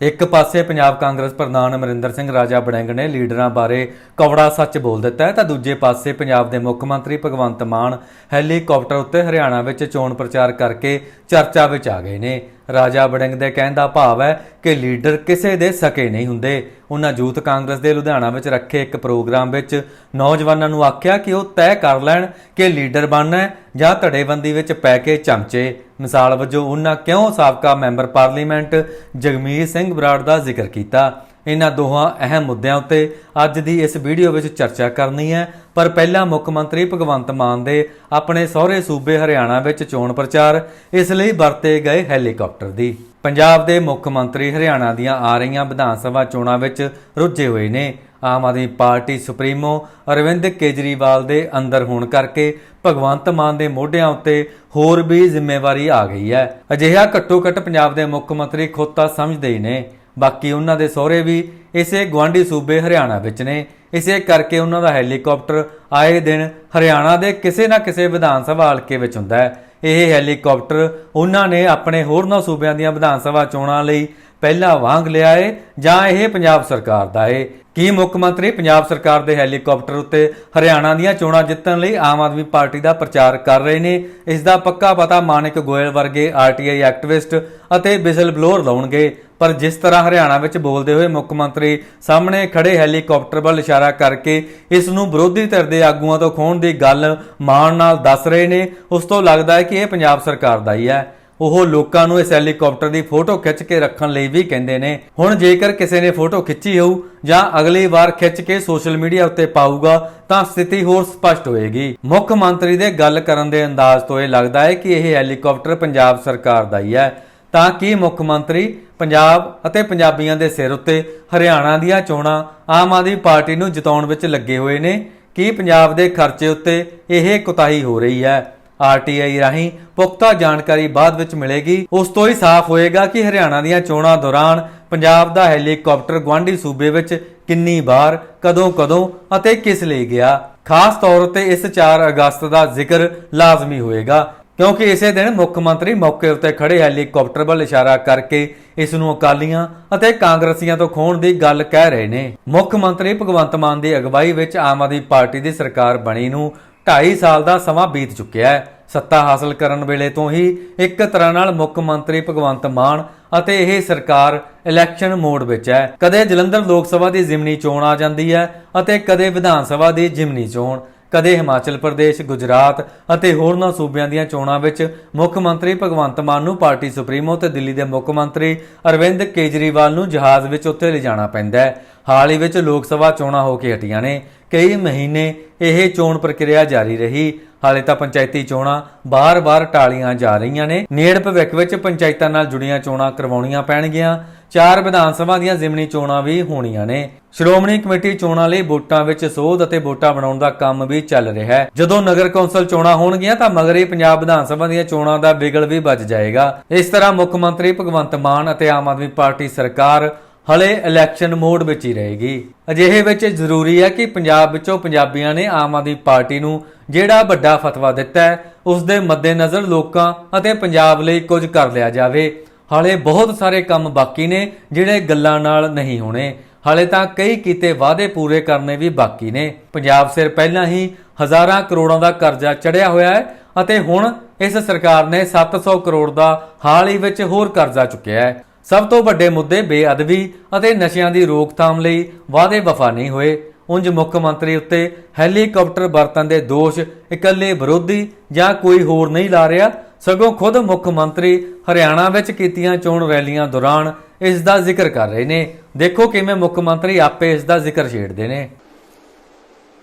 ਇੱਕ ਪਾਸੇ ਪੰਜਾਬ ਕਾਂਗਰਸ ਪ੍ਰਧਾਨ ਅਮਰਿੰਦਰ ਸਿੰਘ ਰਾਜਾ ਬੜਿੰਗ ਨੇ ਲੀਡਰਾਂ ਬਾਰੇ ਕੌੜਾ ਸੱਚ ਬੋਲ ਦਿੱਤਾ ਹੈ ਤਾਂ ਦੂਜੇ ਪਾਸੇ ਪੰਜਾਬ ਦੇ ਮੁੱਖ ਮੰਤਰੀ ਭਗਵੰਤ ਮਾਨ ਹੈਲੀਕਾਪਟਰ ਉੱਤੇ ਹਰਿਆਣਾ ਵਿੱਚ ਚੋਣ ਪ੍ਰਚਾਰ ਕਰਕੇ ਚਰਚਾ ਵਿੱਚ ਆ ਗਏ ਨੇ। ਰਾਜਾ ਵੜਿੰਗ ਦੇ ਕਹਿਣ ਦਾ ਭਾਵ ਹੈ ਕਿ ਲੀਡਰ ਕਿਸੇ ਦੇ ਸਕੇ ਨਹੀਂ ਹੁੰਦੇ। ਉਹਨਾਂ ਯੂਥ ਕਾਂਗਰਸ ਦੇ ਲੁਧਿਆਣਾ ਵਿੱਚ ਰੱਖੇ ਇੱਕ ਪ੍ਰੋਗਰਾਮ ਵਿੱਚ ਨੌਜਵਾਨਾਂ ਨੂੰ ਆਖਿਆ ਕਿ ਉਹ ਤੈਅ ਕਰ ਲੈਣ ਕਿ ਲੀਡਰ ਬਣਨਾ ਹੈ ਜਾਂ ਧੜੇਬੰਦੀ ਵਿੱਚ ਪੈ ਕੇ ਚਮਚੇ। ਮਿਸਾਲ ਵਜੋਂ ਉਹਨਾਂ ਕਿਉਂ ਸਾਬਕਾ ਮੈਂਬਰ ਪਾਰਲੀਮੈਂਟ ਜਗਮੀਤ ਸਿੰਘ ਬਰਾੜ ਦਾ ਜ਼ਿਕਰ ਕੀਤਾ? ਇਹਨਾਂ ਦੋਹਾਂ ਅਹਿਮ ਮੁੱਦਿਆਂ ਉੱਤੇ ਅੱਜ ਦੀ ਇਸ ਵੀਡੀਓ ਵਿੱਚ ਚਰਚਾ ਕਰਨੀ ਹੈ। ਪਰ ਪਹਿਲਾਂ ਮੁੱਖ ਮੰਤਰੀ ਭਗਵੰਤ ਮਾਨ ਦੇ ਆਪਣੇ ਸਹੁਰੇ ਸੂਬੇ ਹਰਿਆਣਾ ਵਿੱਚ ਚੋਣ ਪ੍ਰਚਾਰ, ਇਸ ਲਈ ਵਰਤੇ ਗਏ ਹੈਲੀਕਾਪਟਰ ਦੀ। ਪੰਜਾਬ ਦੇ ਮੁੱਖ ਮੰਤਰੀ ਹਰਿਆਣਾ ਦੀਆਂ ਆ ਰਹੀਆਂ ਵਿਧਾਨ ਸਭਾ ਚੋਣਾਂ ਵਿੱਚ ਰੁੱਝੇ ਹੋਏ ਨੇ। ਆਮ ਆਦਮੀ ਪਾਰਟੀ ਸੁਪਰੀਮੋ ਅਰਵਿੰਦ ਕੇਜਰੀਵਾਲ ਦੇ ਅੰਦਰ ਹੋਣ ਕਰਕੇ ਭਗਵੰਤ ਮਾਨ ਦੇ ਮੋਢਿਆਂ ਉੱਤੇ ਹੋਰ ਵੀ ਜ਼ਿੰਮੇਵਾਰੀ ਆ ਗਈ ਹੈ। ਅਜਿਹਾ ਘੱਟੋ ਘੱਟ ਪੰਜਾਬ ਦੇ ਮੁੱਖ ਮੰਤਰੀ ਖੁਦ ਤਾਂ ਸਮਝਦੇ ਹੀ ਨੇ। ਬਾਕੀ ਉਹਨਾਂ ਦੇ ਸਹੁਰੇ ਵੀ ਇਸੇ ਗਵਾਂਢੀ ਸੂਬੇ ਹਰਿਆਣਾ ਵਿੱਚ ਨੇ। ਇਸੇ ਕਰਕੇ ਉਹਨਾਂ ਦਾ ਹੈਲੀਕਾਪਟਰ ਆਏ ਦਿਨ ਹਰਿਆਣਾ ਦੇ ਕਿਸੇ ਨਾ ਕਿਸੇ ਵਿਧਾਨ ਸਭਾ ਹਲਕੇ ਵਿੱਚ ਹੁੰਦਾ ਹੈ। ਇਹ ਹੈਲੀਕਾਪਟਰ ਉਹਨਾਂ ਨੇ ਆਪਣੇ ਹੋਰਨਾਂ ਸੂਬਿਆਂ ਦੀਆਂ ਵਿਧਾਨ ਸਭਾ ਚੋਣਾਂ ਲਈ ਪਹਿਲਾਂ ਵਾਂਗ ਲਿਆ ਏ ਜਾਂ ਇਹ ਪੰਜਾਬ ਸਰਕਾਰ ਦਾ ਏ? ਕੀ ਮੁੱਖ ਮੰਤਰੀ ਪੰਜਾਬ ਸਰਕਾਰ ਦੇ ਹੈਲੀਕਾਪਟਰ ਉੱਤੇ ਹਰਿਆਣਾ ਦੀਆਂ ਚੋਣਾਂ ਜਿੱਤਣ ਲਈ ਆਮ ਆਦਮੀ ਪਾਰਟੀ ਦਾ ਪ੍ਰਚਾਰ ਕਰ ਰਹੇ ਨੇ? ਇਸ ਦਾ ਪੱਕਾ ਪਤਾ ਮਾਨਿਕ ਗੋਇਲ ਵਰਗੇ ਆਰਟੀਆਈ ਐਕਟਿਵਿਸਟ ਅਤੇ ਬਿਸਲ ਬਲੋਰ ਲਾਉਣਗੇ। ਪਰ ਜਿਸ ਤਰ੍ਹਾਂ ਹਰਿਆਣਾ ਵਿੱਚ ਬੋਲਦੇ ਹੋਏ ਮੁੱਖ ਮੰਤਰੀ ਸਾਹਮਣੇ ਖੜੇ ਹੈਲੀਕਾਪਟਰ ਵੱਲ ਇਸ਼ਾਰਾ ਕਰਕੇ ਇਸ ਨੂੰ ਵਿਰੋਧੀ ਧਿਰ ਦੇ ਆਗੂਆਂ ਤੋਂ ਖੋਹਣ ਦੀ ਗੱਲ ਮਾਣ ਨਾਲ ਦੱਸ ਰਹੇ ਨੇ, ਉਸ ਤੋਂ ਲੱਗਦਾ ਹੈ ਕਿ ਇਹ ਪੰਜਾਬ ਸਰਕਾਰ ਦਾ ਹੀ ਹੈ। ਉਹ ਲੋਕਾਂ ਨੂੰ ਇਸ ਹੈਲੀਕਾਪਟਰ ਦੀ ਫੋਟੋ ਖਿੱਚ ਕੇ ਰੱਖਣ ਲਈ ਵੀ ਕਹਿੰਦੇ ਨੇ। ਹੁਣ ਜੇਕਰ ਕਿਸੇ ਨੇ ਫੋਟੋ ਖਿੱਚੀ ਹੋਊ ਜਾਂ ਅਗਲੀ ਵਾਰ ਖਿੱਚ ਕੇ ਸੋਸ਼ਲ ਮੀਡੀਆ ਉੱਤੇ ਪਾਊਗਾ, ਤਾਂ ਸਥਿਤੀ ਹੋਰ ਸਪਸ਼ਟ ਹੋਏਗੀ। ਮੁੱਖ ਮੰਤਰੀ ਦੇ ਗੱਲ ਕਰਨ ਦੇ ਅੰਦਾਜ਼ ਤੋਂ ਇਹ ਲੱਗਦਾ ਹੈ ਕਿ ਇਹ ਹੈਲੀਕਾਪਟਰ ਪੰਜਾਬ ਸਰਕਾਰ ਦਾ ਹੀ ਹੈ। ਤਾਂ ਕਿ ਮੁੱਖ ਮੰਤਰੀ ਪੰਜਾਬ ਅਤੇ ਪੰਜਾਬੀਆਂ ਦੇ ਸਿਰ ਉੱਤੇ ਹਰਿਆਣਾ ਦੀਆਂ ਚੋਣਾਂ ਆਮ ਆਦਮੀ ਪਾਰਟੀ ਨੂੰ ਜਿਤਾਉਣ ਵਿੱਚ ਲੱਗੇ ਹੋਏ ਨੇ? ਕਿ ਪੰਜਾਬ ਦੇ ਖਰਚੇ ਉੱਤੇ ਇਹ ਕੁਤਾਹੀ ਹੋ ਰਹੀ ਹੈ? ਆਰਟੀਆਈ ਰਾਹੀਂ ਪੁਖਤਾ ਜਾਣਕਾਰੀ ਬਾਅਦ ਵਿੱਚ ਮਿਲੇਗੀ। ਉਸ ਤੋਂ ਹੀ ਸਾਫ਼ ਹੋਏਗਾ ਕਿ ਹਰਿਆਣਾ ਦੀਆਂ ਚੋਣਾਂ ਦੌਰਾਨ ਪੰਜਾਬ ਦਾ ਹੈਲੀਕਾਪਟਰ ਗਵਾਂਢੀ ਸੂਬੇ ਵਿੱਚ ਕਿੰਨੀ ਵਾਰ ਕਦੋਂ-ਕਦੋਂ ਅਤੇ ਕਿਸ ਲਈ ਗਿਆ। ਖਾਸ ਤੌਰ ਤੇ ਇਸ 4 ਅਗਸਤ ਦਾ ਜ਼ਿਕਰ ਲਾਜ਼ਮੀ ਹੋਏਗਾ, ਕਿਉਂਕਿ ਇਸੇ ਦਿਨ ਮੁੱਖ ਮੰਤਰੀ ਮੌਕੇ ਉੱਤੇ ਖੜੇ ਹੈਲੀਕਾਪਟਰ ਵੱਲ ਇਸ਼ਾਰਾ ਕਰਕੇ ਇਸ ਨੂੰ ਅਕਾਲੀਆਂ ਅਤੇ ਕਾਂਗਰਸੀਆਂ ਤੋਂ ਖੋਣ ਦੀ ਗੱਲ ਕਹਿ ਰਹੇ ਨੇ। ਮੁੱਖ ਮੰਤਰੀ ਭਗਵੰਤ ਮਾਨ ਦੀ ਅਗਵਾਈ ਵਿੱਚ ਆਮ ਆਦਮੀ ਪਾਰਟੀ ਦੀ ਸਰਕਾਰ ਬਣੀ ਨੂੰ 2.5 ਸਾਲ ਦਾ ਸਮਾਂ ਬੀਤ ਚੁੱਕਿਆ ਹੈ। ਸੱਤਾ ਹਾਸਲ ਕਰਨ ਵੇਲੇ ਤੋਂ ਹੀ ਇੱਕ ਤਰ੍ਹਾਂ ਨਾਲ ਮੁੱਖ ਮੰਤਰੀ ਭਗਵੰਤ ਮਾਨ ਅਤੇ ਇਹ ਸਰਕਾਰ ਇਲੈਕਸ਼ਨ ਮੋਡ ਵਿੱਚ ਹੈ। ਕਦੇ ਜਲੰਧਰ ਲੋਕ ਸਭਾ ਦੀ ਜ਼ਿਮਨੀ ਚੋਣ ਆ ਜਾਂਦੀ ਹੈ ਅਤੇ ਕਦੇ ਵਿਧਾਨ ਸਭਾ ਦੀ ਜ਼ਿਮਨੀ ਚੋਣ। ਕਦੇ ਹਿਮਾਚਲ ਪ੍ਰਦੇਸ਼, ਗੁਜਰਾਤ ਅਤੇ ਹੋਰਨਾਂ ਸੂਬਿਆਂ ਦੀਆਂ ਚੋਣਾਂ ਵਿੱਚ ਮੁੱਖ ਮੰਤਰੀ ਭਗਵੰਤ ਮਾਨ ਨੂੰ ਪਾਰਟੀ ਸੁਪਰੀਮੋ ਤੇ ਦਿੱਲੀ ਦੇ ਮੁੱਖ ਮੰਤਰੀ ਅਰਵਿੰਦ ਕੇਜਰੀਵਾਲ ਨੂੰ ਜਹਾਜ਼ ਵਿੱਚ ਉੱਥੇ ਲਿਜਾਣਾ ਪੈਂਦਾ ਹੈ। ਹਾਲ ਹੀ ਵਿੱਚ ਲੋਕ ਸਭਾ ਚੋਣਾਂ ਹੋ ਕੇ ਹਟੀਆਂ ਨੇ। ਕਈ ਮਹੀਨੇ ਇਹ ਚੋਣ ਪ੍ਰਕਿਰਿਆ ਜਾਰੀ ਰਹੀ। ਹਾਲੇ ਤਾਂ ਪੰਚਾਇਤੀ ਚੋਣਾਂ ਬਾਰ-ਬਾਰ ਟਾਲੀਆਂ ਜਾ ਰਹੀਆਂ ਨੇ। ਨੇੜ ਭਵਿੱਖ ਵਿੱਚ ਪੰਚਾਇਤਾਂ ਨਾਲ ਜੁੜੀਆਂ ਚੋਣਾਂ ਕਰਵਾਉਣੀਆਂ ਪੈਣਗੀਆਂ। ਚਾਰ ਵਿਧਾਨ ਸਭਾ ਦੀਆਂ ਜ਼ਿਮਨੀ ਚੋਣਾਂ ਵੀ ਹੋਣੀਆਂ ਨੇ। ਸ਼੍ਰੋਮਣੀ ਕਮੇਟੀ ਚੋਣਾਂ ਲਈ ਵੋਟਾਂ ਵਿੱਚ ਸੋਧ ਅਤੇ ਵੋਟਾਂ ਬਣਾਉਣ ਦਾ ਕੰਮ ਵੀ ਚੱਲ ਰਿਹਾ ਹੈ। ਜਦੋਂ ਨਗਰ ਕੌਂਸਲ ਚੋਣਾਂ ਹੋਣਗੀਆਂ ਤਾਂ ਮਗਰੇ ਪੰਜਾਬ ਵਿਧਾਨ ਸਭਾ ਦੀਆਂ ਚੋਣਾਂ ਦਾ ਬਿਗਲ ਵੀ ਵੱਜ ਜਾਏਗਾ। ਇਸ ਤਰ੍ਹਾਂ ਮੁੱਖ ਮੰਤਰੀ ਭਗਵੰਤ ਮਾਨ ਅਤੇ ਆਮ ਆਦਮੀ ਪਾਰਟੀ ਸਰਕਾਰ ਹਲੇ ਇਲੈਕਸ਼ਨ ਮੋਡ ਵਿੱਚ ਹੀ ਰਹੇਗੀ। ਅਜਿਹੇ ਵਿੱਚ ਜ਼ਰੂਰੀ ਹੈ ਕਿ ਪੰਜਾਬ ਵਿੱਚੋਂ ਪੰਜਾਬੀਆਂ ਨੇ ਆਮ ਆਦਮੀ ਪਾਰਟੀ ਨੂੰ ਜਿਹੜਾ ਵੱਡਾ ਫਤਵਾ ਦਿੱਤਾ ਹੈ ਉਸ ਦੇ ਮੱਦੇਨਜ਼ਰ ਲੋਕਾਂ ਅਤੇ ਪੰਜਾਬ ਲਈ ਕੁਝ ਕਰ ਲਿਆ ਜਾਵੇ। ਹਾਲੇ ਬਹੁਤ ਸਾਰੇ ਕੰਮ ਬਾਕੀ ਨੇ, ਜਿਹੜੇ ਗੱਲਾਂ ਨਾਲ ਨਹੀਂ ਹੋਣੇ। ਹਾਲੇ ਤਾਂ ਕਈ ਕੀਤੇ ਵਾਅਦੇ ਪੂਰੇ ਕਰਨੇ ਵੀ ਬਾਕੀ ਨੇ। ਪੰਜਾਬ ਸਿਰ ਪਹਿਲਾਂ ਹੀ ਹਜ਼ਾਰਾਂ ਕਰੋੜਾਂ ਦਾ ਕਰਜ਼ਾ ਚੜਿਆ ਹੋਇਆ ਹੈ ਅਤੇ ਹੁਣ ਇਸ ਸਰਕਾਰ ਨੇ 700 ਕਰੋੜ ਦਾ ਹਾਲ ਹੀ ਵਿੱਚ ਹੋਰ ਕਰਜ਼ਾ ਚੁੱਕਿਆ ਹੈ। ਸਭ ਤੋਂ ਵੱਡੇ ਮੁੱਦੇ ਬੇਅਦਬੀ ਅਤੇ ਨਸ਼ਿਆਂ ਦੀ ਰੋਕਥਾਮ ਲਈ ਵਾਅਦੇ ਵਫਾ ਨਹੀਂ ਹੋਏ। ਉਂਝ ਮੁੱਖ ਮੰਤਰੀ ਉੱਤੇ ਹੈਲੀਕਾਪਟਰ ਵਰਤਣ ਦੇ ਦੋਸ਼ ਇਕੱਲੇ ਵਿਰੋਧੀ ਜਾਂ ਕੋਈ ਹੋਰ ਨਹੀਂ ਲਾ ਰਿਹਾ। ਸਗੋਂ ਖੁਦ ਮੁੱਖ ਮੰਤਰੀ ਹਰਿਆਣਾ ਵਿੱਚ ਕੀਤੀਆਂ ਚੋਣ ਰੈਲੀਆਂ ਦੌਰਾਨ ਇਸ ਦਾ ਜ਼ਿਕਰ ਕਰ ਰਹੇ ਨੇ ਦੇਖੋ ਕਿਵੇਂ ਮੁੱਖ ਮੰਤਰੀ ਆਪੇ ਇਸ ਦਾ ਜ਼ਿਕਰ ਛੇੜਦੇ ਨੇ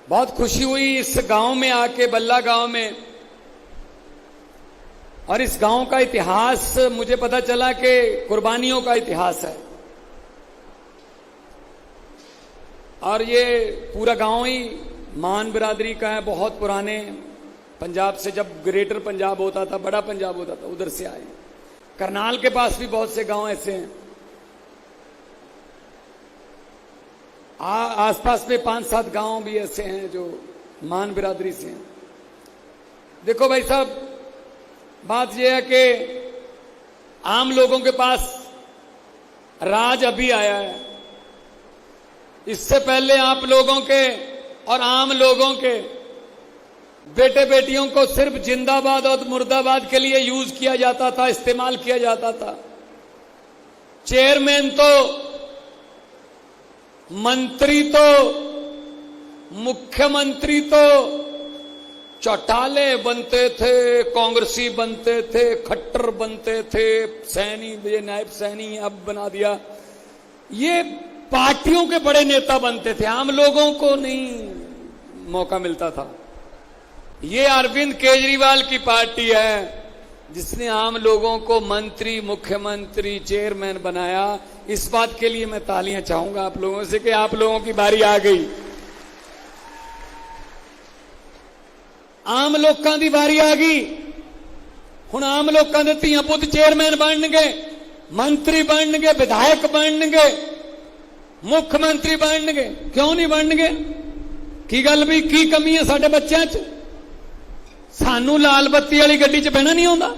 बहुत खुशी हुई इस गांव में आके बल्ला गांव में और इस गांव का इतिहास मुझे पता चला कि कुर्बानियों का इतिहास है और ये पूरा गांव ही मान बिरादरी का है बहुत पुराने पंजाब से जब ग्रेटर पंजाब होता था बड़ा पंजाब होता था उधर से आए। करनाल के पास भी बहुत से गाँव ऐसे हैं। आ, आसपास में पाँच सात गाँव भी ऐसे हैं जो मान बिरादरी से हैं। देखो भाई साहब बात यह है कि आम लोगों के पास राज अभी आया है। इससे पहले आप लोगों के और आम लोगों के बेटे बेटियों को सिर्फ़ जिंदाबाद और मुर्दाबाद के लिए यूज़ किया जाता था, इस्तेमाल किया जाता था। चेयरमैन तो मंत्री तो मुख्यमंत्री तो चौटाले बनते थे, कांग्रेसी बनते थे, खट्टर बनते थे, सैनी, ये नायब सैनी अब बना दिया। ये पार्टियों के बड़े नेता बनते थे, आम लोगों को नहीं मौका मिलता था। ये अरविंद केजरीवाल की पार्टी है जिसने आम लोगों को मंत्री मुख्यमंत्री चेयरमैन बनाया इस बात के लिए मैं तालियां चाहूंगा आप लोगों से कि आप लोगों की बारी आ गई ਆਮ ਲੋਕਾਂ ਦੀ ਵਾਰੀ ਆ ਗਈ ਹੁਣ ਆਮ ਲੋਕਾਂ ਦੇ ਧੀਆਂ ਪੁੱਤ ਚੇਅਰਮੈਨ ਬਣਨਗੇ ਮੰਤਰੀ ਬਣਨਗੇ ਵਿਧਾਇਕ ਬਣਨਗੇ ਮੁੱਖ ਮੰਤਰੀ ਬਣਨਗੇ ਕਿਉਂ ਨਹੀਂ ਬਣਨਗੇ ਕੀ ਗੱਲ ਵੀ ਕੀ ਕਮੀ ਹੈ ਸਾਡੇ ਬੱਚਿਆਂ 'ਚ ਸਾਨੂੰ ਲਾਲ ਬੱਤੀ ਵਾਲੀ ਗੱਡੀ 'ਚ ਬਹਿਣਾ ਨਹੀਂ ਆਉਂਦਾ।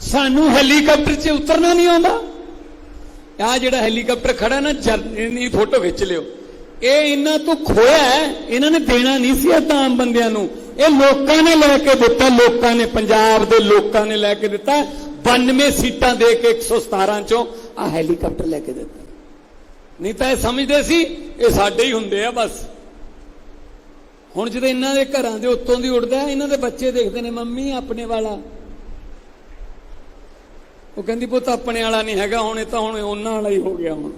ਸਾਨੂੰ ਹੈਲੀਕਾਪਟਰ 'ਚ ਉਤਰਨਾ ਨਹੀਂ ਆਉਂਦਾ। ਆ ਜਿਹੜਾ ਹੈਲੀਕਾਪਟਰ ਖੜਾ ਨਾ, ਜਰਨੀ ਫੋਟੋ ਖਿੱਚ ਲਿਓ। ਇਹ ਇਹਨਾਂ ਤੋਂ ਖੋਇਆ ਇਹਨਾਂ ਨੇ ਦੇਣਾ ਨਹੀਂ ਸੀ ਇਹ ਤਾਂ ਆਮ ਬੰਦਿਆਂ ਨੂੰ। ਇਹ ਲੋਕਾਂ ਨੇ ਲੈ ਕੇ ਦਿੱਤਾ, ਲੋਕਾਂ ਨੇ, ਪੰਜਾਬ ਦੇ ਲੋਕਾਂ ਨੇ ਲੈ ਕੇ ਦਿੱਤਾ। 92 ਸੀਟਾਂ ਦੇ ਕੇ 117 ਚੋਂ ਆ ਹੈਲੀਕਾਪਟਰ ਲੈ ਕੇ ਦਿੱਤਾ। ਨਹੀਂ ਤਾਂ ਇਹ ਸਮਝਦੇ ਸੀ, ਇਹ ਸਾਡੇ ਹੀ ਹੁੰਦੇ ਆ ਬਸ। ਹੁਣ ਜਦੋਂ ਇਹਨਾਂ ਦੇ ਘਰਾਂ ਦੇ ਉੱਤੋਂ ਦੀ ਉੱਡਦਾ ਇਹਨਾਂ ਦੇ ਬੱਚੇ ਦੇਖਦੇ ਨੇ, ਮੰਮੀ, ਆਪਣੇ ਵਾਲਾ। ਉਹ ਕਹਿੰਦੀ, ਪੁੱਤ, ਆਪਣੇ ਵਾਲਾ ਨਹੀਂ ਹੈਗਾ, ਹੁਣ ਇਹ ਤਾਂ ਹੁਣ ਉਹਨਾਂ ਵਾਲਾ ਹੀ ਹੋ ਗਿਆ ਹੁਣ।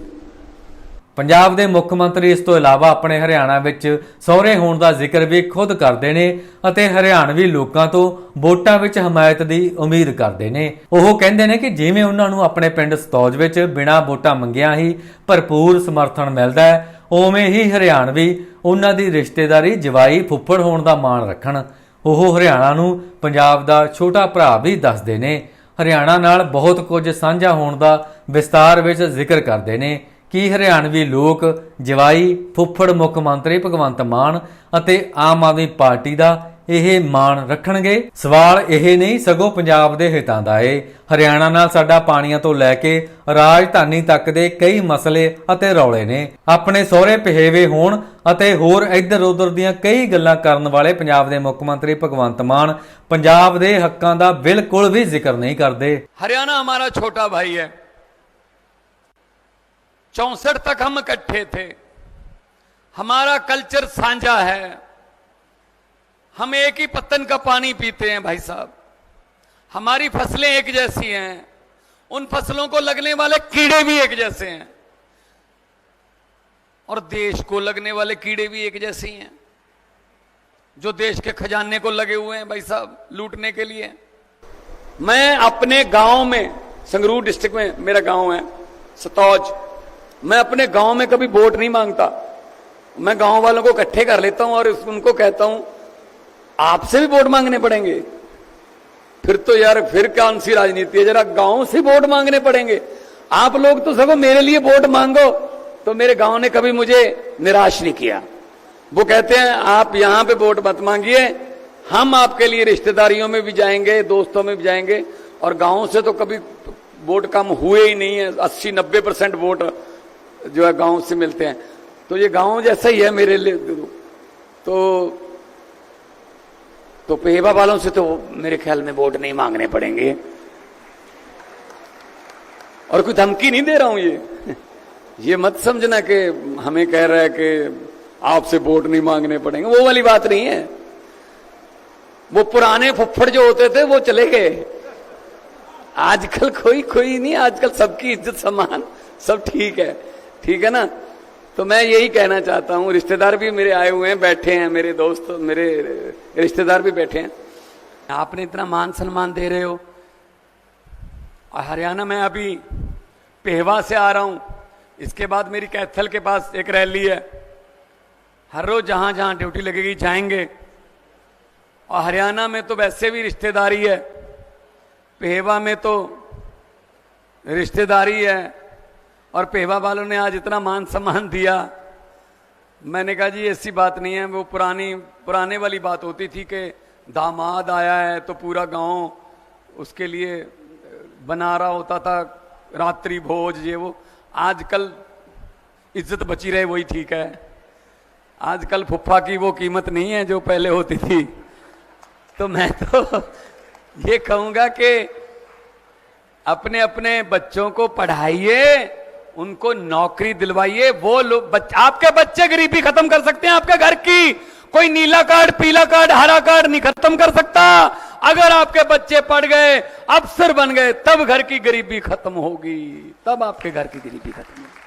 ਪੰਜਾਬ ਦੇ ਮੁੱਖ ਮੰਤਰੀ ਇਸ ਤੋਂ ਇਲਾਵਾ ਆਪਣੇ ਹਰਿਆਣਾ ਵਿੱਚ ਸਹੁਰੇ ਹੋਣ ਦਾ ਜ਼ਿਕਰ ਵੀ ਖੁਦ ਕਰਦੇ ਨੇ ਅਤੇ ਹਰਿਆਣਵੀ ਲੋਕਾਂ ਤੋਂ ਵੋਟਾਂ ਵਿੱਚ ਹਮਾਇਤ ਦੀ ਉਮੀਦ ਕਰਦੇ ਨੇ। ਉਹ ਕਹਿੰਦੇ ਨੇ ਕਿ ਜਿਵੇਂ ਉਹਨਾਂ ਨੂੰ ਆਪਣੇ ਪਿੰਡ ਸਤੌਜ ਵਿੱਚ ਬਿਨਾਂ ਵੋਟਾਂ ਮੰਗਿਆਂ ਹੀ ਭਰਪੂਰ ਸਮਰਥਨ ਮਿਲਦਾ ਹੈ ਉਵੇਂ ਹੀ ਹਰਿਆਣਵੀ ਉਹਨਾਂ ਦੀ ਰਿਸ਼ਤੇਦਾਰੀ ਜਵਾਈ ਫੁੱਫੜ ਹੋਣ ਦਾ ਮਾਣ ਰੱਖਣ। ਉਹ ਹਰਿਆਣਾ ਨੂੰ ਪੰਜਾਬ ਦਾ ਛੋਟਾ ਭਰਾ ਵੀ ਦੱਸਦੇ ਨੇ। ਹਰਿਆਣਾ ਨਾਲ ਬਹੁਤ ਕੁਝ ਸਾਂਝਾ ਹੋਣ ਦਾ ਵਿਸਤਾਰ ਵਿੱਚ ਜ਼ਿਕਰ ਕਰਦੇ ਨੇ ਕਿ ਹਰਿਆਣਵੀ ਲੋਕ ਜਵਾਈ, ਫੁੱਫੜ ਮੁੱਖ ਮੰਤਰੀ ਭਗਵੰਤ ਮਾਨ ਅਤੇ ਆਮ ਆਦਮੀ ਪਾਰਟੀ ਦਾ ਇਹ ਮਾਣ ਰੱਖਣਗੇ ਸਵਾਲ ਇਹ ਨਹੀਂ ਸਗੋਂ ਪੰਜਾਬ ਦੇ ਹਿੱਤਾਂ ਦਾ ਏ ਹਰਿਆਣਾ ਨਾਲ ਸਾਡਾ ਪਾਣੀਆਂ ਤੋਂ ਲੈ ਕੇ ਰਾਜਧਾਨੀ ਤੱਕ ਦੇ ਕਈ ਮਸਲੇ ਅਤੇ ਰੌਲੇ ਨੇ ਆਪਣੇ ਸਹੁਰੇ ਪਹੇਵੇ ਹੋਣ ਅਤੇ ਹੋਰ ਇੱਧਰ ਉੱਧਰ ਦੀਆਂ ਕਈ ਗੱਲਾਂ ਕਰਨ ਵਾਲੇ ਪੰਜਾਬ ਦੇ ਮੁੱਖ ਮੰਤਰੀ ਭਗਵੰਤ ਮਾਨ ਪੰਜਾਬ ਦੇ ਹੱਕਾਂ ਦਾ ਬਿਲਕੁਲ ਵੀ ਜ਼ਿਕਰ ਨਹੀਂ ਕਰਦੇ हरियाणा हमारा छोटा भाई है चौसठ तक हम इकट्ठे थे हमारा कल्चर साझा है हम एक ही पत्तन का पानी पीते हैं भाई साहब। हमारी फ़सलें एक जैसी हैं। उन फ़सलों को लगने वाले कीड़े भी एक जैसे हैं। और देश को लगने वाले कीड़े भी एक जैसे ही। जो देश के खजाने को लगे हुए हैं भाई साहब, लूटने के लिए। मैं अपने गाँव में, संगरूर डिस्ट्रिक्ट में, मेरा गाँव है, सतौज। मैं अपने गाँव में कभी वोट नहीं माँगता। मैं गाँव वालों को इकट्ठे कर लेता हूँ और उनको कहता हूँ आपसे भी वोट मांगने पड़ेंगे। फिर तो यार, फिर कौन सी राजनीति है? जरा गाँव से वोट मांगने पड़ेंगे। आप लोग तो सगो मेरे लिए वोट मांगो। तो मेरे गाँव ने कभी मुझे निराश नहीं किया। वो कहते हैं, आप यहाँ पे वोट मत मांगिए। हम आपके लिए रिश्तेदारियों में भी जाएँगे, दोस्तों में भी जाएँगे। और गाँव से तो कभी वोट कम हुए ही नहीं है। अस्सी, नब्बे परसेंट वोट जो है गाँव से मिलते हैं। तो ये गाँव जैसा ही है मेरे लिए। तो तो पेहवा वालों से तो मेरे ख्याल में वोट नहीं मांगने पड़ेंगे। और कोई धमकी नहीं दे रहा हूँ ये। ये मत समझना कि हमें कह रहा है कि आपसे वोट नहीं मांगने पड़ेंगे। वो वाली बात नहीं है। वो पुराने फुफ्फड़ जो होते थे, वो चले गए। आजकल कोई कोई नहीं, आजकल सबकी इज़्ज़त सम्मान सब ठीक है। ठीक है ना? तो मैं यही कहना चाहता हूँ, रिश्तेदार भी मेरे आए हुए हैं, बैठे हैं, मेरे दोस्त, मेरे रिश्तेदार भी बैठे हैं। आपने इतना मान सम्मान दे रहे हो। हरियाणा में अभी पेहवा से आ रहा हूँ, इसके बाद मेरी कैथल के पास एक रैली है। हर रोज जहाँ जहाँ ड्यूटी लगेगी जाएँगे। और हरियाणा में तो वैसे भी रिश्तेदारी है, पेहवा में तो रिश्तेदारी है। और पेवा वालों ने आज इतना मान सम्मान दिया। मैंने कहा जी, ऐसी बात नहीं है, वो पुरानी, पुराने वाली बात होती थी कि दामाद आया है तो पूरा गाँव उसके लिए बना रहा होता था, रात्रि भोज, ये वो। आजकल इज़्ज़त बची रहे, वही ठीक है। आजकल फुफ्फा की वो कीमत नहीं है जो पहले होती थी। तो मैं तो ये कहूँगा कि अपने अपने बच्चों को पढ़ाइए उनको नौकरी दिलवाइए वो लोग बच, आपके बच्चे गरीबी खत्म कर सकते हैं आपके घर की कोई नीला कार्ड पीला कार्ड हरा कार्ड नहीं खत्म कर सकता अगर आपके बच्चे पढ़ गए अफसर बन गए तब घर की गरीबी खत्म होगी तब आपके घर की गरीबी खत्म होगी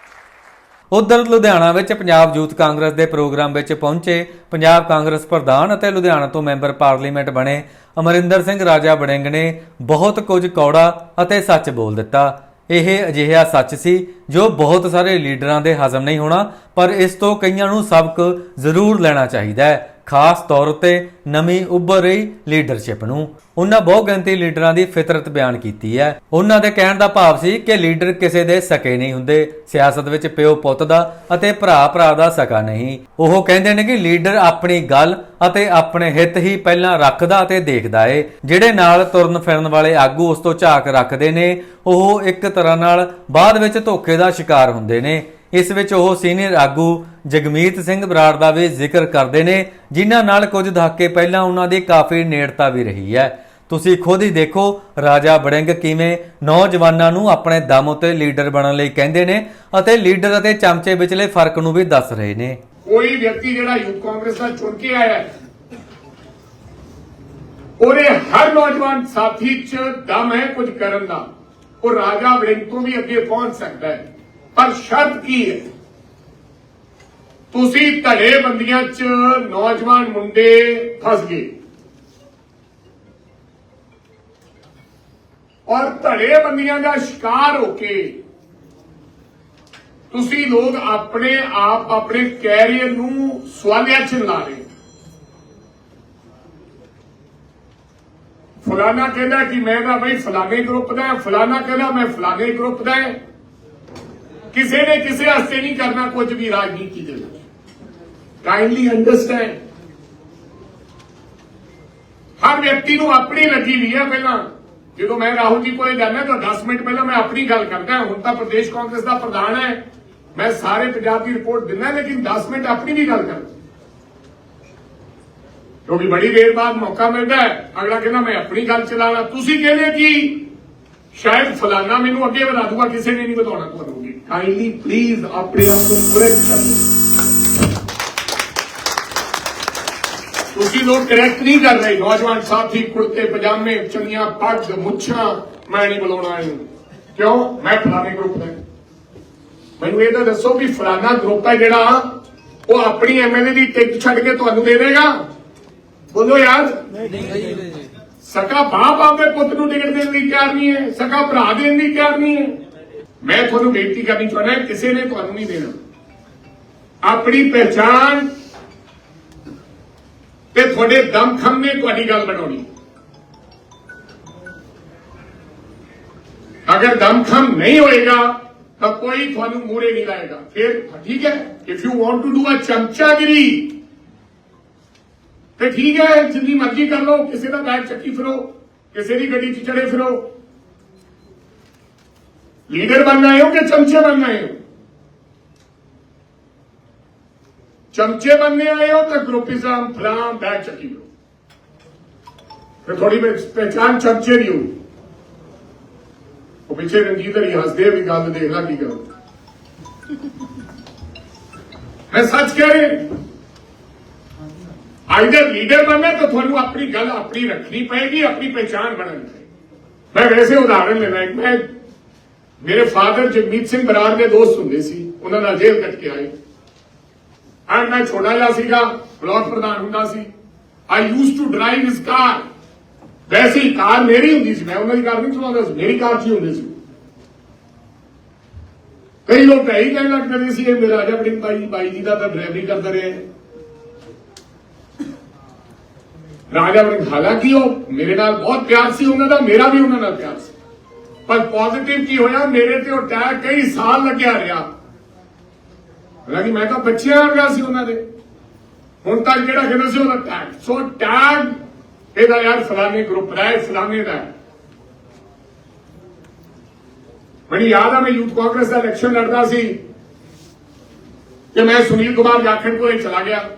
ਉਧਰ ਲੁਧਿਆਣਾ ਵਿੱਚ ਪੰਜਾਬ ਯੂਥ ਕਾਂਗਰਸ ਦੇ ਪ੍ਰੋਗਰਾਮ ਵਿੱਚ ਪਹੁੰਚੇ ਪੰਜਾਬ ਕਾਂਗਰਸ ਪ੍ਰਧਾਨ ਅਤੇ ਲੁਧਿਆਣਾ ਤੋਂ ਮੈਂਬਰ ਪਾਰਲੀਮੈਂਟ ਬਣੇ ਅਮਰਿੰਦਰ ਸਿੰਘ ਰਾਜਾ ਵੜਿੰਗ ਨੇ ਬਹੁਤ ਕੁਝ ਕੌੜਾ ਅਤੇ ਸੱਚ ਬੋਲ ਦਿੱਤਾ ਇਹ ਅਜਿਹਾ ਸੱਚ ਸੀ ਜੋ ਬਹੁਤ ਸਾਰੇ ਲੀਡਰਾਂ ਦੇ ਹਜ਼ਮ ਨਹੀਂ ਹੋਣਾ, ਪਰ ਇਸ ਤੋਂ ਕਈਆਂ ਨੂੰ ਸਬਕ ਜ਼ਰੂਰ ਲੈਣਾ ਚਾਹੀਦਾ ਹੈ। ਖਾਸ ਤੌਰ ਉੱਤੇ ਨਵੀਂ ਉੱਭਰ ਰਹੀ ਲੀਡਰਸ਼ਿਪ ਨੂੰ। ਉਹਨਾਂ ਬਹੁ ਗਿਣਤੀ ਲੀਡਰਾਂ ਦੀ ਫਿਤਰਤ ਬਿਆਨ ਕੀਤੀ ਹੈ। ਉਹਨਾਂ ਦੇ ਕਹਿਣ ਦਾ ਭਾਵ ਸੀ ਕਿ ਲੀਡਰ ਕਿਸੇ ਦੇ ਸਕੇ ਨਹੀਂ ਹੁੰਦੇ। ਸਿਆਸਤ ਵਿੱਚ ਪਿਓ ਪੁੱਤ ਦਾ ਅਤੇ ਭਰਾ ਭਰਾ ਦਾ ਸਕਾ ਨਹੀਂ। ਉਹ ਕਹਿੰਦੇ ਨੇ ਕਿ ਲੀਡਰ ਆਪਣੀ ਗੱਲ ਅਤੇ ਆਪਣੇ ਹਿੱਤ ਹੀ ਪਹਿਲਾਂ ਰੱਖਦਾ ਅਤੇ ਦੇਖਦਾ ਏ। ਜਿਹੜੇ ਨਾਲ ਤੁਰਨ ਫਿਰਨ ਵਾਲੇ ਆਗੂ ਉਸ ਤੋਂ ਝਾਕ ਰੱਖਦੇ ਨੇ, ਉਹ ਇੱਕ ਤਰ੍ਹਾਂ ਨਾਲ ਬਾਅਦ ਵਿੱਚ ਧੋਖੇ ਦਾ ਸ਼ਿਕਾਰ ਹੁੰਦੇ ਨੇ। ਇਸ ਵਿੱਚ ਉਹ ਸੀਨੀਅਰ ਆਗੂ ਜਗਮੀਤ ਸਿੰਘ ਬਰਾੜ ਦਾ ਵੀ ਜ਼ਿਕਰ ਕਰਦੇ ਨੇ, ਜਿਨ੍ਹਾਂ ਨਾਲ ਕੁਝ ਦਹਾਕੇ ਪਹਿਲਾਂ ਉਹਨਾਂ ਦੀ ਕਾਫੀ ਨੇੜਤਾ ਵੀ ਰਹੀ ਹੈ। ਤੁਸੀਂ ਖੁਦ ਹੀ ਦੇਖੋ, ਰਾਜਾ ਬੜਿੰਗ ਕਿਵੇਂ ਨੌਜਵਾਨਾਂ ਨੂੰ ਆਪਣੇ ਦਮ ਉੱਤੇ ਲੀਡਰ ਬਣਨ ਲਈ ਕਹਿੰਦੇ ਨੇ ਅਤੇ ਲੀਡਰ ਅਤੇ ਚਮਚੇ ਵਿਚਲੇ ਫ਼ਰਕ ਨੂੰ ਵੀ ਦੱਸ ਰਹੇ ਨੇ। ਕੋਈ ਵਿਅਕਤੀ ਜਿਹੜਾ ਯੂਥ ਕਾਂਗਰਸ ਦਾ ਚੁਣ ਕੇ ਆਇਆ ਹੈ ਹਰ ਨੌਜਵਾਨ ਸਾਥੀ 'ਚ ਦਮ ਹੈ ਕੁਝ ਕਰਨ ਦਾ। ਉਹ ਰਾਜਾ ਵੜਿੰਗ ਤੋਂ ਵੀ ਅੱਗੇ ਪਹੁੰਚ ਸਕਦਾ ਹੈ। ਪਰ ਸ਼ਰਤ ਕੀ ਹੈ? ਤੁਸੀਂ ਧੜੇ ਬੰਦੀਆਂ 'ਚ ਨੌਜਵਾਨ ਮੁੰਡੇ ਫਸ ਗਏ। ਔਰ ਧੜੇ ਬੰਦੀਆਂ ਦਾ ਸ਼ਿਕਾਰ ਹੋ ਕੇ ਤੁਸੀਂ ਲੋਕ ਆਪਣੇ ਆਪ ਆਪਣੇ ਕੈਰੀਅਰ ਨੂੰ ਸਵਾਲਿਆ ਚ ਲਾ ਰਹੇ ਹੋ। ਫਲਾਨਾ ਕਹਿੰਦਾ ਕਿ ਮੈਂ ਤਾਂ ਬਈ ਫਲਾਣੇ ਗਰੁੱਪ ਦਾ ਹਾਂ, ਫਲਾਨਾ ਕਹਿੰਦਾ ਮੈਂ ਫਲਾਣੇ ਗਰੁੱਪ ਦਾ ਕਿਸੇ ਨੇ ਕਿਸੇ ਵਾਸਤੇ ਨਹੀਂ ਕਰਨਾ ਕੁਝ ਵੀ ਰਾਜਨੀਤੀ ਦੇ ਵਿੱਚ। ਕਾਈਂਡਲੀ ਅੰਡਰਸਟੈਂਡ ਹਰ ਵਿਅਕਤੀ ਨੂੰ ਆਪਣੀ ਲੱਗੀ ਵੀ ਹੈ ਪਹਿਲਾਂ। ਜਦੋਂ ਮੈਂ ਰਾਹੁਲ ਜੀ ਕੋਲੇ ਜਾਂਦਾ ਤਾਂ 10 ਮਿੰਟ ਪਹਿਲਾਂ ਮੈਂ ਆਪਣੀ ਗੱਲ ਕਰਦਾ, ਹੁਣ ਤਾਂ ਪ੍ਰਦੇਸ਼ ਕਾਂਗਰਸ ਦਾ ਪ੍ਰਧਾਨ ਹੈ। ਮੈਂ ਸਾਰੇ ਪੰਜਾਬ ਦੀ ਰਿਪੋਰਟ ਦਿੰਦਾ, ਲੇਕਿਨ 10 ਮਿੰਟ ਆਪਣੀ ਵੀ ਗੱਲ ਕਰਦਾ। ਕਿਉਂਕਿ ਬੜੀ ਦੇਰ ਬਾਅਦ ਮੌਕਾ ਮਿਲਦਾ ਹੈ। ਅਗਲਾ ਕਹਿੰਦਾ, ਮੈਂ ਆਪਣੀ ਗੱਲ ਚਲਾਣਾ ਤੁਸੀਂ ਕਹਿੰਦੇ ਕਿ ਸ਼ਾਇਦ ਫਲਾਨਾ ਮੈਨੂੰ ਅੱਗੇ ਵਧਾ ਦੂਗਾ, ਕਿਸੇ ਨੇ ਨਹੀਂ ਵਧਾਉਣਾ ਤੁਹਾਨੂੰ। ਕਾਈਂਡਲੀ ਪਲੀਜ਼ ਆਪਣੇ ਆਪ ਨੂੰ ਕਰੈਕਟ ਕਰ ਲਓ ਤੁਸੀਂ ਲੋਕ ਕਰੈਕਟ ਨਹੀਂ ਕਰ ਰਹੇ। ਨੌਜਵਾਨ ਸਾਥੀ ਕੁੜਤੇ ਪਜਾਮੇ ਚੰਗੀਆਂ ਪੱਗ ਮੁੱਛਾਂ ਮੈਂ ਨਹੀਂ ਬੁਲਾਉਣਾ ਇਹਨੂੰ ਕਿਉਂ? ਮੈਂ ਫਲਾਣੇ ਗਰੁੱਪ ਦਾ। ਮੈਨੂੰ ਇਹ ਤਾਂ ਦੱਸੋ ਕਿ ਫਲਾਣਾ ਗਰੁੱਪ ਹੈ ਜਿਹੜਾ ਉਹ ਆਪਣੀ ਐਮਐਲਏ ਦੀ ਟਿਕਟ ਛੱਡ ਕੇ ਤੁਹਾਨੂੰ ਦੇ ਦੇਗਾ। ਬੋਲੋ ਯਾਰ। ਸਕਾ ਬਾਪ ਆਪਦੇ ਪੁੱਤ ਨੂੰ ਟਿਕਟ ਦੇਣ ਲਈ ਤਿਆਰ ਨਹੀਂ ਹੈ ਸਕਾ ਭਰਾ ਦੇਣ ਲਈ ਤਿਆਰ ਨਹੀਂ ਹੈ। ਮੈਂ ਤੁਹਾਨੂੰ ਬੇਨਤੀ ਕਰਨੀ ਚਾਹੁੰਦਾ ਕਿਸੇ ਨੇ ਤੁਹਾਨੂੰ ਨਹੀਂ ਦੇਣਾ। ਆਪਣੀ ਪਹਿਚਾਨ ਤੇ ਤੁਹਾਡੇ ਦਮਖਮ ਨੇ ਤੁਹਾਡੀ ਗੱਲ ਬਣਾਉਣੀ। ਅਗਰ ਦਮਖਮ ਨਹੀਂ ਹੋਏਗਾ, ਤਾਂ ਕੋਈ ਤੁਹਾਨੂੰ ਮੂਰੇ ਨਹੀਂ ਲਾਏਗਾ। ਫਿਰ ਠੀਕ ਹੈ if you want to do uh ਚਮਚਾਗਿਰੀ, ਤੇ ਠੀਕ ਹੈ, ਜਿੰਨੀ ਮਰਜ਼ੀ ਕਰ ਲਓ, ਕਿਸੇ ਦਾ ਬੈਗ ਚੱਕੀ ਫਿਰੋ, ਕਿਸੇ ਦੀ ਗੱਡੀ 'ਚ ਚੜੇ ਫਿਰੋ। ਲੀਡਰ ਬਣਨਾ ਹੈ ਕਿ ਚਮਚੇ ਬਣਨਾ ਹੈ ਚਮਚੇ बनने आए हो तो ग्रुपिज्म फलाम बैग चकी लो फिर थोड़ी पहचान चमचे ਦੀ ਹੋ ਉਹ ਪਿੱਛੇ ਰਣਜੀਤ ਹਰੀ ਹੱਸਦੇ ਆ ਵੀ ਗੱਲ ਦੇਖ ਲੈ ਕੀ ਕਰੋ ਮੈਂ ਸੱਚ ਕਹਿ ਰਿਹਾ ਆਈਦਰ ਲੀਡਰ ਬਣਨਾ ਤਾਂ ਤੁਹਾਨੂੰ ਆਪਣੀ ਗੱਲ ਆਪਣੀ ਰੱਖਣੀ ਪਏਗੀ ਆਪਣੀ ਪਛਾਣ ਬਣਾਉਣੀ ਪਏਗੀ ਮੈਂ ਵੈਸੇ ਉਦਾਹਰਣ ਲੈਣਾ ਇੱਕ ਮੈਂ ਮੇਰੇ ਫਾਦਰ ਜਗਮੀਤ ਸਿੰਘ ਬਰਾੜ ਦੇ ਦੋਸਤ ਹੁੰਦੇ ਸੀ ਉਹਨਾਂ ਨਾਲ ਜੇਲ੍ਹ ਕੱਟ ਕੇ ਆਏ ਐਂਡ ਮੈਂ ਛੋਟਾ ਜਿਹਾ ਸੀਗਾ ਬਲਾਕ ਪ੍ਰਧਾਨ ਹੁੰਦਾ ਸੀ I used to drive his car ਵੈਸੀ car ਮੇਰੀ ਹੁੰਦੀ ਸੀ ਮੈਂ ਉਹਨਾਂ ਦੀ ਕਾਰ ਨਹੀਂ ਚਲਾਉਂਦਾ ਸੀ ਮੇਰੀ ਕਾਰ 'ਚ ਹੀ ਹੁੰਦੇ ਸੀ ਕਈ ਲੋਕ ਤਾਂ ਇਹੀ ਕਹਿਣ ਲੱਗ ਜਾਂਦੇ ਸੀ ਇਹ ਮੇਰਾ ਰਾਜਾ ਬੜੀ ਬਾਈ ਬਾਈ ਜੀ ਦਾ ਤਾਂ ਡਰਾਈਵਰੀ ਕਰਦਾ ਰਿਹਾ ਹੈ। ਰਾਜਾ ਬੜੀ ਹਾਲਾਂਕਿ ਉਹ ਮੇਰੇ ਨਾਲ ਬਹੁਤ ਪਿਆਰ ਸੀ ਉਹਨਾਂ ਦਾ ਮੇਰਾ ਵੀ ਉਹਨਾਂ ਨਾਲ ਪਿਆਰ ਸੀ ਪਰ ਪੋਜ਼ਿਟਿਵ ਕੀ ਹੋਇਆ? ਮੇਰੇ ਤੇ ਉਹ ਟੈਗ ਕਈ ਸਾਲ ਲੱਗਿਆ ਰਿਹਾ। ਹਾਲਾਂਕਿ ਮੈਂ ਤਾਂ ਬੱਚਿਆਂ ਵਰਗਾ ਸੀ ਉਹਨਾਂ ਦੇ। ਹੁਣ ਤੱਕ ਜਿਹੜਾ ਕਹਿੰਦਾ ਸੀ ਉਹਦਾ ਟੈਗ ਸੋ ਟੈਗ ਇਹਦਾ ਯਾਰ ਫਲਾਣੇ ਗਰੁੱਪ ਦਾ ਹੈ, ਫਲਾਣੇ ਦਾ ਹੈ। ਮੈਨੂੰ ਯਾਦ ਆ, ਮੈਂ ਯੂਥ ਕਾਂਗਰਸ ਦਾ ਇਲੈਕਸ਼ਨ ਲੜਦਾ ਸੀ ਕਿ ਮੈਂ ਸੁਨੀਲ ਕੁਮਾਰ ਜਾਖੜ ਕੋਲੇ ਚਲਾ ਗਿਆ।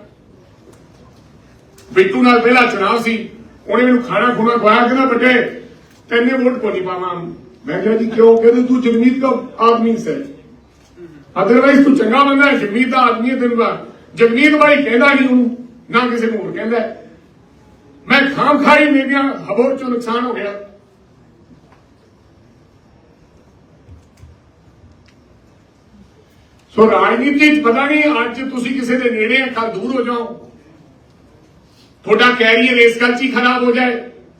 ਬਿੱਟੂ ਨਾਲ ਪਹਿਲਾ ਚੁਣਾਵ ਸੀ। ਉਹਨੇ ਮੈਨੂੰ ਖਾਣਾ ਖੁਣਾ ਖਵਾਇਆ ਕਿ ਨਾ ਬੇਟੇ ਤੈਨੇ ਵੋਟ ਕੋ ਨਹੀਂ ਪਾਵਾਂ। ਮੈਂ ਕਿਹਾ ਜੀ, ਕਿਉਂ? ਕਹਿੰਦੇ ਤੂੰ ਜਗਮੀਤ ਦਾ ਆਦਮੀ ਸੈ। ਅਦਰਵਾਈਜ਼ ਤੂੰ ਚੰਗਾ ਬੰਦਾ ਹੈ ਜਗਮੀਤ ਦਾ ਆਦਮੀ ਹੈ ਤੈਨੂੰ ਦਾ ਜਗਮੀਤ ਬਾਈ ਕਹਿੰਦਾ ਨਹੀਂ ਉਹਨੂੰ, ਨਾ ਕਿਸੇ ਨੂੰ ਹੋਰ ਕਹਿੰਦਾ ਮੈਂ ਖਾਮ ਖਾਈ ਮੇਰੀਆਂ ਹਬੋਰ ਚੋਂ ਨੁਕਸਾਨ ਹੋ ਗਿਆ। ਸੋ ਰਾਜਨੀਤੀ 'ਚ ਪਤਾ ਨਹੀਂ, ਅੱਜ ਤੁਸੀਂ ਕਿਸੇ ਦੇ ਨੇੜੇ ਆ ਕੱਲ ਦੂਰ ਹੋ ਜਾਓ। ਤੁਹਾਡਾ ਕੈਰੀਅਰ ਇਸ ਗੱਲ 'ਚ ਹੀ ਖਰਾਬ ਹੋ ਜਾਏ।